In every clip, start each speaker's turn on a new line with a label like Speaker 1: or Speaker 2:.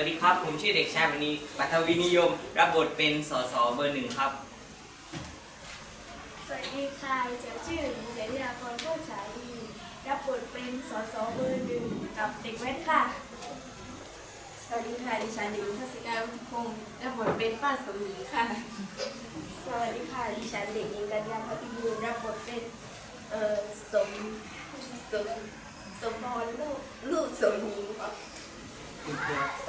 Speaker 1: วัสดีครับ ผมชื่อเด็กชายมณีปัทวินิยม รับบทเป็นสสเบอร์หนึ่งครับ
Speaker 2: สวัสดีค่ะจะชื่อเจริญาพรโคตรสาลีรับบทเป็นสสเบอร์หนึ่งกับเด็กแว้นค่ะ
Speaker 3: สวัสดีค่ะดิฉันเด็กหญิงทัศการวุฒิพงศ์รับบทเป็นป้าสมหญิงค่ะ
Speaker 2: สวัสดีค่ะดิฉันเด็กหญิงกัญญาพัทยูนรับบทเป็นเอ่อสมสมสมพรลูก
Speaker 3: ลูกสมหญิงค่ะ
Speaker 2: ส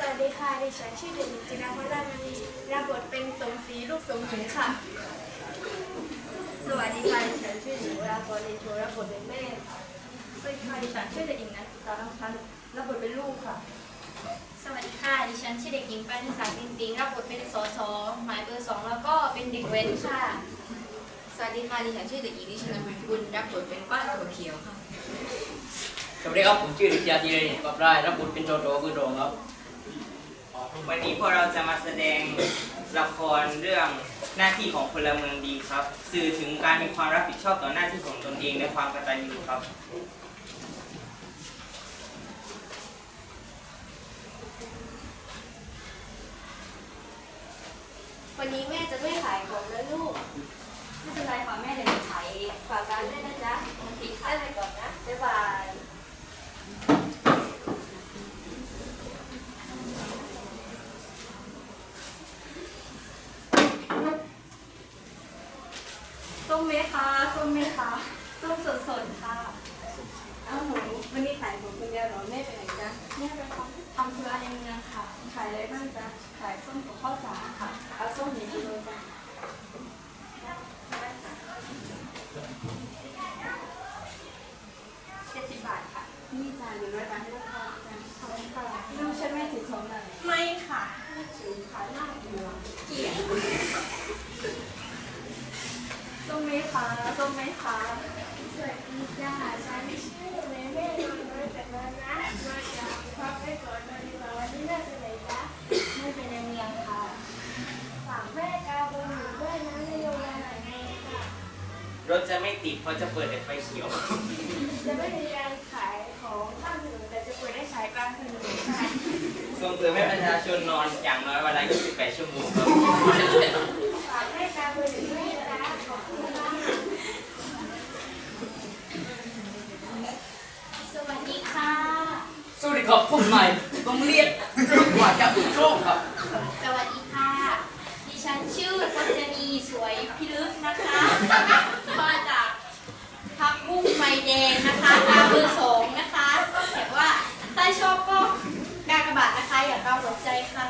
Speaker 2: วัสดีค่ะ ดิฉันชื่อเด็กหญิงจินาพรรามณีรับบทเป็นสมศรีลูกสมหญิงค่ะ
Speaker 3: สวัสดีค่ะ ดิฉันชื่อหญิงวราพรเดโชรับบทเป็นแม่
Speaker 2: สวัสดีค่ะ ดิฉันชื่อเด็กหญิงนัทตาลังพันธ์รับบทเป็นลูกค่ะ
Speaker 4: สวัสดีค่ะ ดิฉันชื่อเด็กหญิงปานิสาปิงปิงรับบทเป็นสสหมายเบอร์สองแล้วก็เป็นเด็กเว้นค่ะ
Speaker 3: สวัสดีค่ะ ดิฉันชื่อเด็กหญิงนิชนันบุญกุลรับบทเป็นป้าถั่วเขียวค่ะ
Speaker 5: สวัสดีครับผมชื่อเด็กชายธีรเดชกับรายรับบทเป็นโจโจบือโรงครับ
Speaker 1: วันนี้พวกเราจะมาแสดงละครเรื่องหน้าที่ของพลเมืองดีครับ สื่อถึงการมีความรับผิดชอบต่อหน้าที่ของตนเองในความกตัญญูครับ
Speaker 3: วันนี้แม่จะไม่ขายของแล้วลูก
Speaker 4: ไม่เป็นไรค่ะแม่เดี๋ยวหนูขายเอง
Speaker 3: ฝากร้านด้วยนะจ๊ะ
Speaker 4: บางทีค่ะ
Speaker 3: ได้ไปก่อนนะ บ๊ายบาย
Speaker 4: ส้ มไหมคะส้มไหมคะส้มสดๆค่ะ
Speaker 3: เอ้าหนูวันนี้ขายของคนเดียวเหรอแม่ไปไหนจ๊ะ
Speaker 4: แม่ไปทำทำธุระในเมืองค่ะ
Speaker 3: ขายอะไรบ้างจ๊ะ
Speaker 4: ขายส้มกับข้าวสารค่ะ
Speaker 3: เอาส้มหนึ่งกิโลจ้ะ
Speaker 4: เจ็ดสิบบาทค่ะ
Speaker 3: นี่จ้ะหนึ่งร้อยบาทให้ลูกค้าจ้ะ
Speaker 4: ขอบคุณค่ะ
Speaker 3: ลูกฉันแม่ถือของหน่อย
Speaker 4: ไม่ค่ะ
Speaker 3: ถือขายหน้าเดียว
Speaker 4: เกลียดส้มไหม คะส้มไหมคะ
Speaker 2: สวัสดีจ้าฉันชื่อแม่แม่นอนน้อยแต่นอนนะมาจากพักไปก่อนนอนดีกว่าวันนี้แม่ไปไหนจ๊ะ
Speaker 4: ไม่เป็นในเมืองค่ะ
Speaker 2: ฝากแม่กาวบนหนูด้วยนะในโรงงานไหนไงค่ะ
Speaker 1: รถจะไม่ติดเพราะจะเปิดแต่ไฟเขียว
Speaker 2: จะไม่มีการขายของข้างถนนแต่จะเปิดได้ขายกลางถนนค่ะ
Speaker 1: ส่งเสริมให้ประชาชนนอนอย่างน้อยวันละ28 ชั่วโมงครับ
Speaker 2: ฝากแม่กาวบนหนูด้วยนะขอบคุณค่ะ
Speaker 4: สวัสดีค่ะ
Speaker 5: สวัสดี ครับผมนายต้องเรียกรุ่นกว่าจากอุโชคครับ
Speaker 4: สวัสดีค่ะ ดิฉันชื่อพจนีสวยพิลึกนะคะ มาจากพักบุ้งไฟแดงนะคะตามเบอร์สองนะคะก็เขียนว่าถ้าชอบก็กากบาทนะคะอย่าเกาหัวใจค่ะ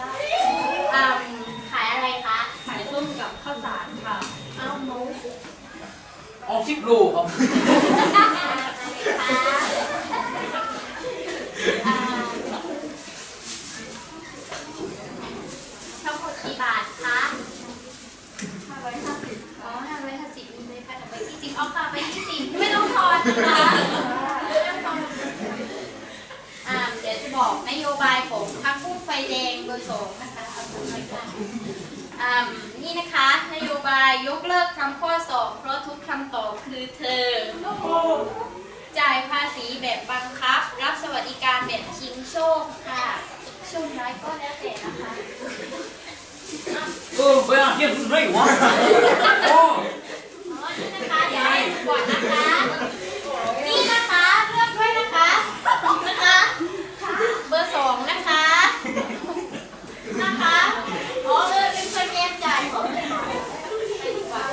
Speaker 4: อืมขายอะไรคะ ขายส้มกับข้าวสารค่ะ
Speaker 2: เอาหมู
Speaker 5: ออกชิปรูครับ
Speaker 4: อ่าอะไรคะอ่าทั้งหมดกี่บาทคะ
Speaker 3: ห้าร้อยห้าสิบ
Speaker 4: อ๋อห้าร้อยห้าสิบมีเลยค่ะแต่ไปที่จริงเอาค่ะไปที่จริงไม่ต้ องทอนนะคะไม่ต้องทอนอ่าเดี๋ยวจะบอกนโยบายของพรรคพุ่งไฟแดงเบอร์สองนะคะเอาตรงนี้ค่ะอ่านี่นะคะ นโยบายยกเลิกคำข้อสอบ เพราะทุกคำตอบคือเธอ จ่ายภาษีแบบบังคับ รับสวัสดิการแบบชิงโชคค่ะโชคน้อยก็แล้วแต่นะคะ
Speaker 5: เออไปอ่านเที่ยงคุณไรวะ โอ้
Speaker 4: อ๋อ นี่นะคะ เดี๋ยวให้ดูก่อนนะคะ นี่นะคะเลือกด้วยนะคะนะคะ เบอร์สองนะคะนะคะอ๋อเออเป็นคนแยกจ่ายของเลยไปดีกว่า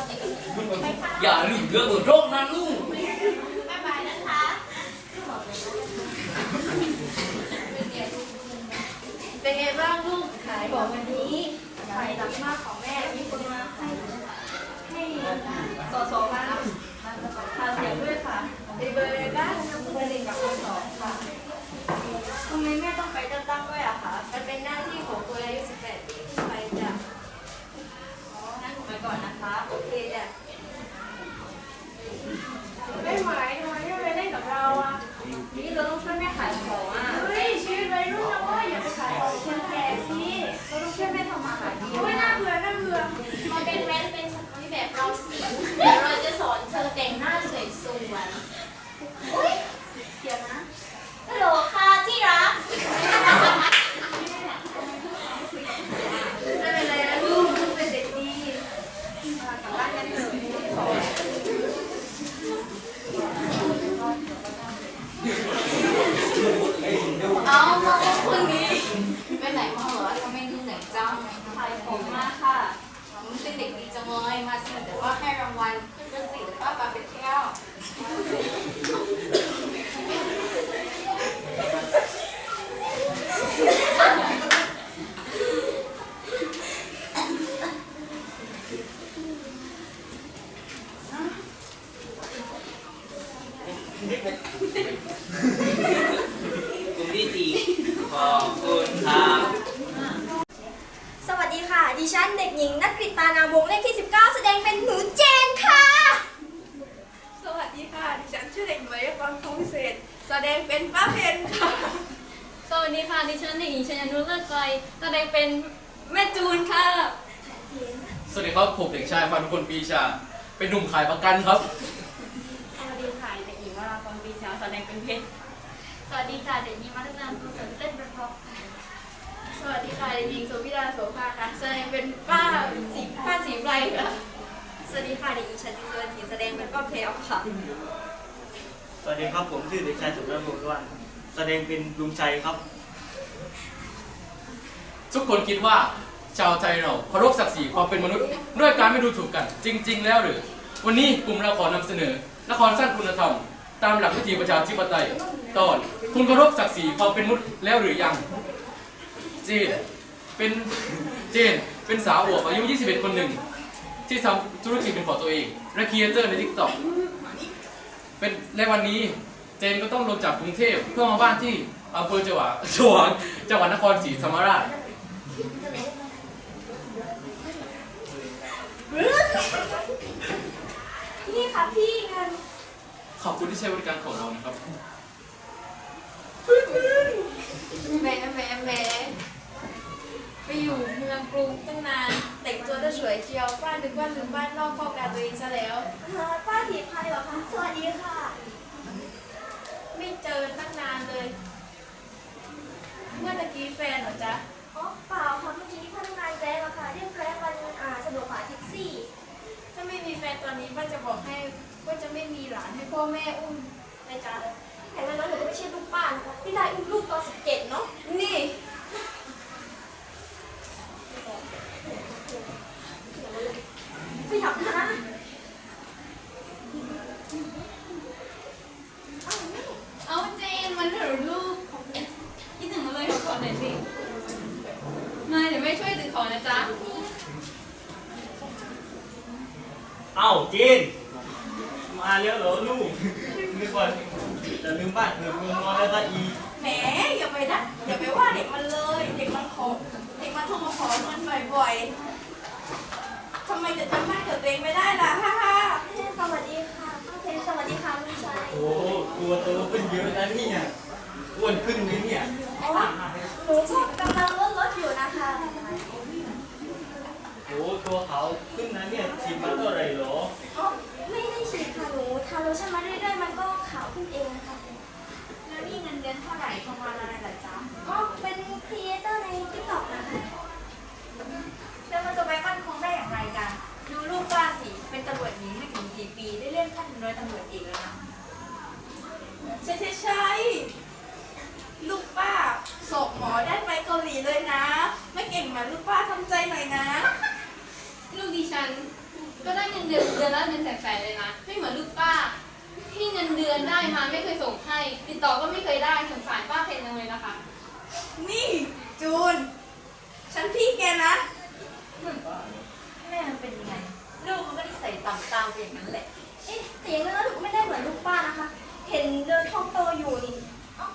Speaker 4: ไปค่ะ
Speaker 5: อย่าลืมเรื่องอุโรคนะลูก
Speaker 4: บ๊ายบายนะคะ
Speaker 3: เป็นไงบ้างลูกขายของวันนี้ขายหนักมากของแม่มีคนมาให้ให้สอสอมาหาเสียงด้วยค่ะ
Speaker 6: Thank you. งนักกฤตานามวงศ์เลขที่ 19 แสดงเป็นหนูเจนค่ะ
Speaker 7: สวัสดีค่ะ ดิฉันชื่อเด็กหมายเลขวันพงเศษแสดงเป็นป้าเพนค่ะ
Speaker 8: สวัสดีค่ะดิฉันเด็กหญิงชยานุเลิศไกลแสดงเป็นแม่จูนค่ะ
Speaker 9: สวัสดีครับผมเด็กชายพานุพลปรีชา เป็นหนุ่มขายประกันครับ
Speaker 8: สวัสดีค่ะเด็กหญิงวราพรปีชาแสดงเป็นเพชร
Speaker 4: สวัสดีค่ะเด็กหญิงมัธยมกุศลเต้นประกอบค่ะ
Speaker 7: สวัสดีค่ะเด็กหญิงโสภิดาโสภาค่ะแสดงเป็นป้าสีป้าสีไพรค่ะ
Speaker 6: สวัสดีค่ะเด็กหญิงชันติสวัสดิ์แสดงเป็นป้าเพลค่ะ
Speaker 10: สวัสดีครับผมชื่อเด็กชายสุรบุตรวันแสดงเป็นลุงชัยครับ
Speaker 9: ทุกคนคิดว่าชาวไทยเราเคารพศักดิ์ศรีความเป็นมนุษย์ด้วยการไม่ดูถูกกัน จริง ๆ แล้วหรือ วันนี้กลุ่มเราขอนำเสนอละครสั้นคุณธรรม ตามหลักวิถีประชาธิปไตย ตอน คุณเคารพศักดิ์ศรีความเป็นมนุษย์แล้วหรือยัง เจนเป็นเจนเป็นสาวอวบอายุ 21 คนหนึ่ง ที่ทำธุรกิจเป็นของตัวเองและครีเอเตอร์ในทิกตอกเป็นในวันนี้เจนก็ต้องลงจากกรุงเทพเพื่อมาบ้านที่อำเภอจังหวัดจังหวัดจังหวัดนครศรีธรรมราช
Speaker 6: นี่ค่ะพี่เงิน
Speaker 9: ขอบคุณที่ใช้บริการของเรานะครับ
Speaker 7: แหมแหมแหมไปอยู่เมืองกรุงตั้งนาน แต่งตัวได้สวยเชียวป้านึกว่าลืมบ้านนอกพ่อกาตัวเองซะแล้ว
Speaker 6: ป้าสีพายเหรอคะ สวัสดีค่ะ
Speaker 7: ไม่เจอตั้งนานเลย เมื่อตะกี้แฟนเหรอจ๊ะ
Speaker 6: อ๋อเปล่าค่ะเมื่อกี้พนักงานแกร็บอะค่ะเรียกแกร็บมันอ่าสะดวกกว่าแท็กซี่
Speaker 7: ถ้าไม่มีแฟนตอนนี้ป้าจะบอกให้ว่าจะไม่มีหลานให้พ่อแม่อุ้มนะจ๊ะ
Speaker 6: แต่วันนั้นหนูก็ไม่ใช่ลูกป้านะคะพี่ได้อุ้มลูกตอน17เนาะ
Speaker 7: นี่
Speaker 6: ไม่อ ยากนะ
Speaker 8: เอาเจนมันถือลูกคิดถึงมาเลยขอขอหน่อยสิมาเดี๋ยวแม่ช่วยถือของนะจ๊ะ
Speaker 10: เอ้าจีน มาแล้วเหรอลูกนึกว่าจะลืมบ้านลืมเมืองนอนแล้วซะอีก
Speaker 7: แหมอย่าไปนะอย่าไปว่าเด็กมันเลย เด็กมันขอเด็กมันโทรมาขอเงินบ่อยๆทำไมจะจำบ้านเกิดตัวเองไม่ได้ล่ะฮ่าฮ่า
Speaker 6: สวัสดีค่ะป้าเพนสวัสดีค่ะลุงชัย
Speaker 10: โอ้ ตัวโตขึ้นเยอะนะเนี่ยอ้วนขึ้นไหมเนี่ย
Speaker 6: อ๋อหนูก็กำลังลดลดอยู่นะคะ
Speaker 10: โอ้ตัวเขาวขึ้นนะเนี่ยฉีดมาเท่าไหร่เหรอ
Speaker 6: อ๋อไม่ได้ฉีดค่ะหนูทาโลชั่นมาเรื่อยๆมันก็ขาวขึ้นเองนะคะ
Speaker 7: แล้วนี่เงินเดือนเท่าไหร่ประมาณอะไรล่ะจ๊ะ
Speaker 6: อ๋อเป็นครีเอเตอร์ในทิกตอกนะคะ
Speaker 7: แล้วมันจะไปมั่นคงได้อย่างไรกัน ดูลูกป้าสิเป็นตำรวจหญิงไม่ถึงสี่ปีได้เลื่อนขั้นเป็นร้อยตำรวจเอกแล้วนะใช่ใช่ใช่ลูกป้าสอบหมอได้ไปเกาหลีเลยนะ ไม่เก่งเหมือนลูกป้าทำใจหน่อยนะ
Speaker 8: ลูกดิฉัน ก็ได้เงินเดือนเดือนละเงินแสนๆเลยนะ ไม่เหมือนลูกป้า ที่เงินเดือนได้มาไม่เคยส่งให้ ติดต่อก็ไม่เคยได้สงสารป้าเพนจังเลยนะคะ
Speaker 7: นี่ จูน ฉันพี่แกนะ
Speaker 6: แม่มันเป็นยังไง ลูกมันก็นิสัยต่ำตามไปอย่างนั้นแหละ เอ๊ะแต่อย่างนั้นแล้วหนูก็ไม่ได้เหมือนลูกป้านะคะ เห็นเดินท้องโตอยู่นี่เอ้า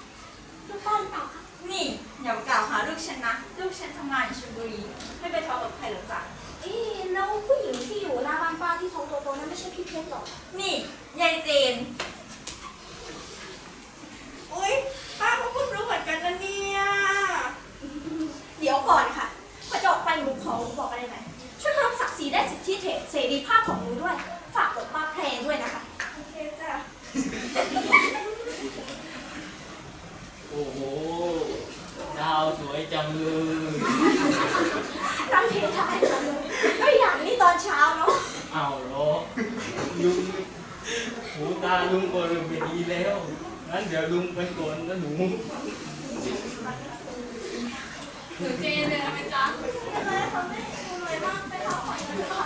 Speaker 6: ลูกป้าหรือเปล่าคะ
Speaker 7: นี่อย่ากล่าวหาลูกฉันนะ ลูกฉันทำงานอยู่ชลบุรีไม่ไปทะเลาะกับใครหรอกจ้ะ
Speaker 6: เอ๊ะแล้วผู้หญิงที่อยู่หน้าบ้านป้าที่ท้องโตๆนั้นไม่ใช่พี่เพชรหรอ
Speaker 7: นี่ยายเจน อุ้ยป้าก็เพิ่งรู้เหมือนกันนะเนี่ย
Speaker 6: เดี๋ยวก่อนค่ะพอจะออกไปหนูขอบอกอะไรหน่อยช่วยเคารพศักดิ์ศรีและสิทธิเสรีภาพของหนูด้วย ฝากกดป้าแพรด้วยนะคะ
Speaker 7: โอเคจ้ะ
Speaker 10: โอ้โหดาวสวยจังเลย
Speaker 6: รำเพลงได้ค่ะลุงก็อย่างนี้ตอนเช้าเนาะ
Speaker 10: เอาเหรอลุงหูตา ลุงก็เริ่มไม่ดีแล้วงั้นเดี๋ยวลุงไปก่อนนะหนู
Speaker 8: หนูเจนเลยนะแม่จ๊ะ
Speaker 6: อะไรคะแม่หนูเหนื่อยมากไปหาหมอกันค่ะ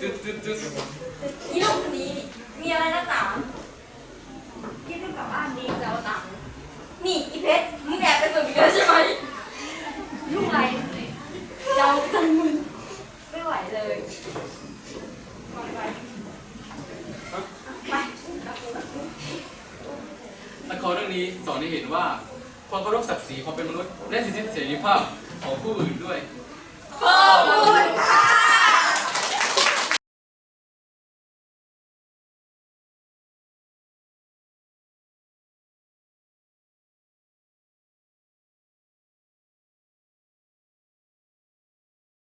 Speaker 9: ตึ๊ดตึ๊ดตึ๊ด
Speaker 6: อีลูกคนนี้มีอะไรนักหนาคิดว่ากลับบ้านดีจะเอาตังค์นี่อีเพชรมึงแอบไปส่งอีกแล้วใช่ไหมลูกอะไรเจ้าจังมึน ณีสอ
Speaker 10: น
Speaker 9: ให้เห็นว่าความเคารพศักดิ์ศรีความเป็นมนุษย์ และสิทธิเสรีภาพของผู้อื่นด้วยขอบคุณ